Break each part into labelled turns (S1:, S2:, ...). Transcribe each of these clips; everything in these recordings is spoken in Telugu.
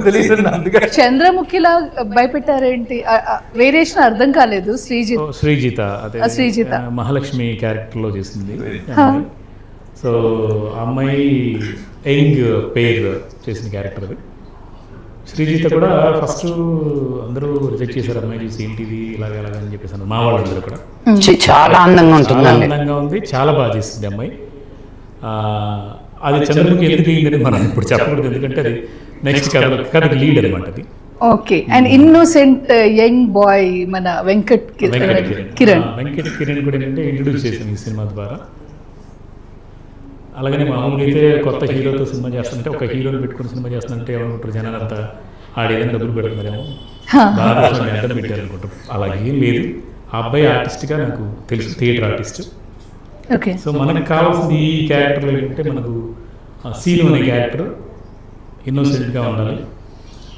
S1: తెలియదు అందుకే.
S2: చంద్రముఖిలా భయపెట్టారేంటి? వేరియేషన్ అర్థం కాలేదు శ్రీజిత్.
S3: శ్రీజిత అదే
S2: శ్రీజిత.
S3: మహాలక్ష్మి క్యారెక్టర్లో చేసింది. అమ్మాయి. సో ఆ అమ్మాయి యంగ్ పేర్ చేసిన క్యారెక్టర్ అది. శ్రీజిత కూడా ఫస్ట్ అందరూ రిజెక్ట్ చేశారు అమ్మాయి చూసి ఏంటిది ఇలాగ ఇలాగ అని చెప్పేసి అన్నారు. మా వాళ్ళందరూ కూడా.
S4: చాలా అందంగా
S3: చాలా
S4: ఉంటుందండి
S3: అందంగా ఉంది చాలా బాగా చేసింది అమ్మాయి. ఆ, అది చంద్రముఖి ఎందుకు అయిందని మనం ఇప్పుడు చెప్పకూడదు. ఎందుకంటే అది నెక్స్ట్ కథ. కథకి లీడ్ అనమాట అది.
S2: Okay and innocent young boy మన వెంకట్ కి-
S3: వెంకట కిరణ్. వెంకట కిరణ్ కూడా ఏంటంటే ఇంట్రొడ్యూస్ చేశాను ఈ సినిమా ద్వారా. అలాగనే మామూలుగా అయితే కొత్త హీరోతో సినిమా చేస్తుంటే ఒక హీరోని పెట్టుకుని సినిమా చేస్తుంటే ఏమనుకుంటారు జనాలు అంతా ఆడేదని డబ్బులు పెడుతున్నారేమో బాగా పెట్టారు అనుకుంటారు అలాగే ఏం లేదు. ఆ అబ్బాయి ఆర్టిస్ట్గా నాకు తెలుసు థియేటర్ ఆర్టిస్ట్
S2: ఓకే
S3: సో మనకు కావాల్సింది ఈ క్యారెక్టర్లో ఏంటంటే మనకు సీను అనే క్యారెక్టర్ ఇన్నోసెంట్గా ఉండాలి.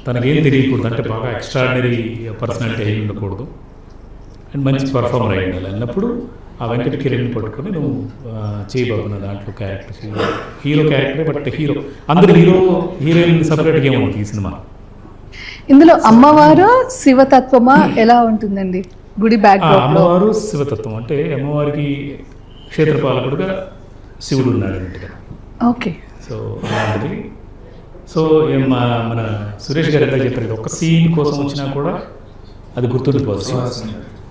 S3: తనకి ఏం తెలియకూడదు. అంటే బాగా ఎక్స్ట్రాడినరీ పర్సనాలిటీ అయి ఉండకూడదు. అండ్ మంచి పర్ఫార్మర్ అయి ఉండాలి. అన్నప్పుడు ఆ వెంకట కిరణ్ పట్టుకొని నువ్వు ఆ, చేయబాబు నా దాంట్లో క్యారెక్టర్ హీరో క్యారెక్టరే బట్ హీరో అందరు హీరో హీరోయిన్ సపరేట్గా ఏముంటుంది ఈ సినిమా.
S2: ఇందులో అమ్మవారు శివతత్వమా ఎలా ఉంటుందండి? గుడి బ్యాక్
S3: అమ్మవారు శివతత్వం. అంటే అమ్మవారికి క్షేత్రపాలకుడుగా శివుడు ఉన్నాడు
S2: ఓకే.
S3: సో అలాంటిది. సో మా- మన సురేష్ గారు ఎంత చెప్పారు? ఒక సీన్ కోసం వచ్చినా కూడా అది గుర్తుండిపోదు.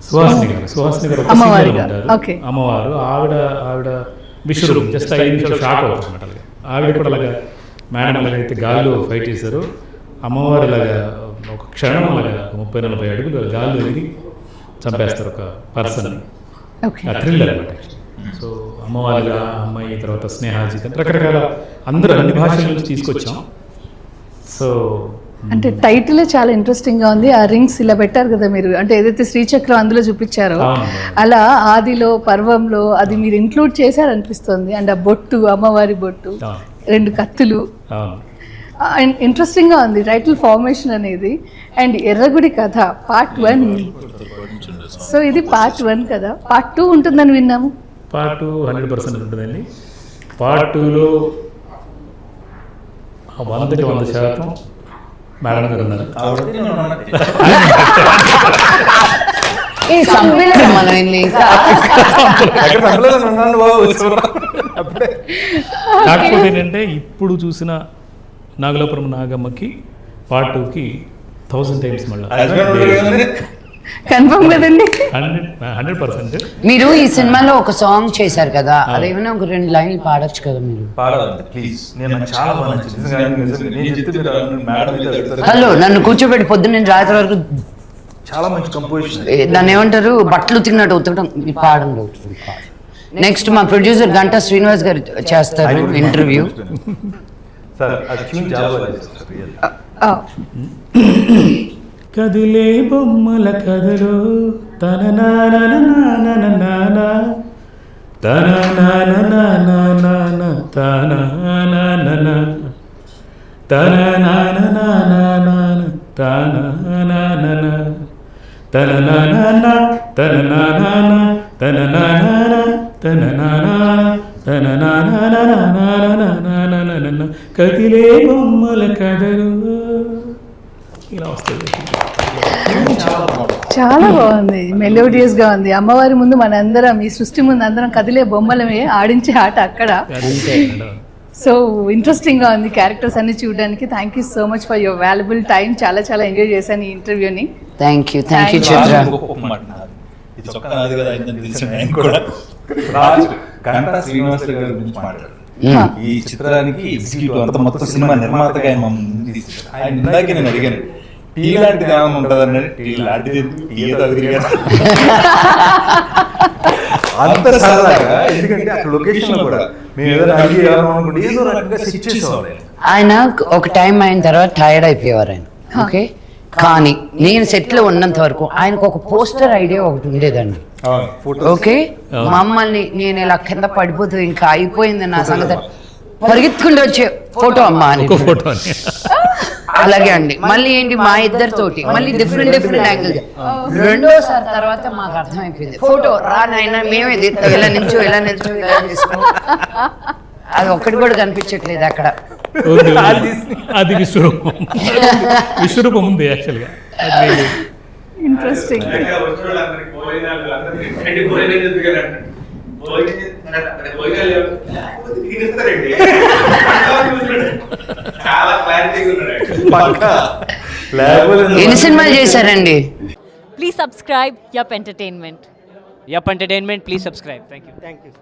S3: సుహాసిని గారు సుహాసిని గారు ఒక ఉంటారు. అమ్మవారు ఆవిడ ఆవిడ విశ్వరూపం జస్ట్ ఐదు నిమిషాలు షాక్ అవుతుంది అనమాట అలాగే ఆవిడ కూడా అలాగా మేడం అలాగైతే గాల్లో ఫైట్ చేశారు. అమ్మవారు అలాగా ఒక క్షణం అలాగా ముప్పై నలభై అడుగులు గాల్లో ఎగిరి చంపేస్తారు ఒక పర్సన్ థ్రిల్లర్ అనమాట సో అమ్మవారిగా అమ్మాయి తర్వాత స్నేహాజిత్ అంటే రకరకాల అందరూ అన్ని భాషల నుంచి తీసుకొచ్చాం. సో
S2: అంటే టైటిల్ చాలా ఇంట్రెస్టింగ్గా ఉంది. ఆ రింగ్స్ ఇలా పెట్టారు కదా మీరు. అంటే ఏదైతే శ్రీచక్రం అందులో చూపించారో. అలా ఆదిలో పర్వంలో అది మీరు ఇంక్లూడ్ చేశారనిపిస్తుంది. అండ్ ఆ బొట్టు అమ్మవారి బొట్టు. రెండు కత్తులు. అండ్ ఇంట్రెస్టింగ్గా ఉంది. టైటిల్ ఫార్మేషన్ అనేది. అండ్ ఎర్రగుడి కథ పార్ట్ వన్ సో ఇది పార్ట్ వన్ కదా. పార్ట్ టూ ఉంటుందని విన్నాము.
S3: పార్ట్ టూ హండ్రెడ్ పర్సెంట్ ఉంటుందండి. పార్ట్ టూలో వందకి వంద శాతం మేడం గారు ఉన్నారు.
S4: ఈ మనం ఇన్ని
S3: కాకపోతే ఏంటంటే ఇప్పుడు చూసిన నాగలాపురం నాగమ్మకి పార్ట్ టూకి థౌసండ్ టైమ్స్ మళ్ళీ.
S2: కన్ఫర్మ్ కదండి.
S3: Hundred hundred percent.
S4: మీరు ఈ సినిమాలో ఒక సాంగ్ చేశారు కదా అదేమైనా ఒక రెండు లైన్లు పాడొచ్చు కదా మీరు?
S1: ప్లీజ్. నేను చాలా బాగా
S4: హలో నన్ను కూర్చోబెట్టి పొద్దున్న నేను రాత్రి వరకు
S1: చాలా మంచి కంపోజిషన్
S4: ఏ, దాన్ని ఏమంటారు? బట్టలు ఉతికినట్టు ఉతకడం పాడండి నెక్స్ట్ మా ప్రొడ్యూసర్ గంటా శ్రీనివాస్ గారు చేస్తారు ఇంటర్వ్యూ
S1: సార్ అది
S3: కదిలే బొమ్మల కథలో. తన నాన నాన నాన తన నాన నాన నాన తన నాన తన నాన నాన నాన తన నాన తన నాన తన నాన తన నాన తన నాన తన నాన కదిలే బొమ్మల కథలు. ఇలా వస్తుంది.
S2: చాలా బాగుంది. మెలోడియస్గా ఉంది. అమ్మవారి ముందు మనందరం ఈ సృష్టి ముందు అందరం కదిలే బొమ్మలమే ఆడించే ఆట అక్కడ. సో ఇంట్రెస్టింగ్గా ఉంది క్యారెక్టర్స్ అన్ని చూడడానికి. Thank you so much for your valuable time చాలా చాలా ఎంజాయ్ చేశాను ఈ ఇంటర్వ్యూని
S4: thank you thank you. Chitra
S1: Raju ఇంకొక మాట నాది. ఇది చొక్కా నాది కదా అయిందని తెలిసిన ఆయన కూడా. రాజు గంటా శ్రీనివాస్ గారి గురించి మాట్లాడారు
S4: మ్మ్.
S1: ఈ చిత్రానికి ఎగ్జిక్యూటివ్ అంత మొత్తం సినిమా నిర్మాతగా ఆయన. ఆయన ఇందాకే నేను అడిగాను. టీ లాంటిది ఏమైనా ఉంటుంది అన్నాడు టీ లాంటిది? టీ అంత సరదాగా ఎందుకంటే అక్కడ లొకేషన్లో కూడా మేము ఏదైనా అడిగి అనుకుంటే ఏదో రకంగా సెట్ చేసేవాళ్ళు. ఆయన.
S4: ఒక టైం అయిన తర్వాత టైర్డ్ అయిపోయేవారు ఆయన. ఓకే కానీ నేను సెట్లో ఉన్నంత వరకు ఆయనకు ఒక పోస్టర్ ఐడియా ఒకటి ఉండేదండి. ఓకే మమ్మల్ని నేను ఇలా కింద పడిపోతూ ఇంకా అయిపోయింది నా సంగతి. పరిగెత్తుకుంటూ వచ్చే ఫోటో అమ్మా అని
S3: ఒక ఫోటో అని
S4: అలాగే అండి. మళ్ళీ ఏంటి? మా ఇద్దరితోటి. మళ్ళీ డిఫరెంట్ డిఫరెంట్ యాంగిల్ రెండోసారి తర్వాత మాకు అర్థమైపోయింది. ఫోటో రా నాయన మేమే తీస్తాం. ఇలా నిల్చో ఇలా నిల్చో ఇలా తీసుకో అది ఒక్కటి కూడా కనిపించట్లేదు అక్కడ.
S3: అది విశ్వరూపం. విశ్వరూపం ఉంది యాక్చువల్గా లేదు.
S1: చాలా
S4: ఎన్ని సినిమాలు చేశారండి
S5: Please subscribe Yup Entertainment.
S6: Yup Entertainment, please subscribe. Thank you.
S7: Thank you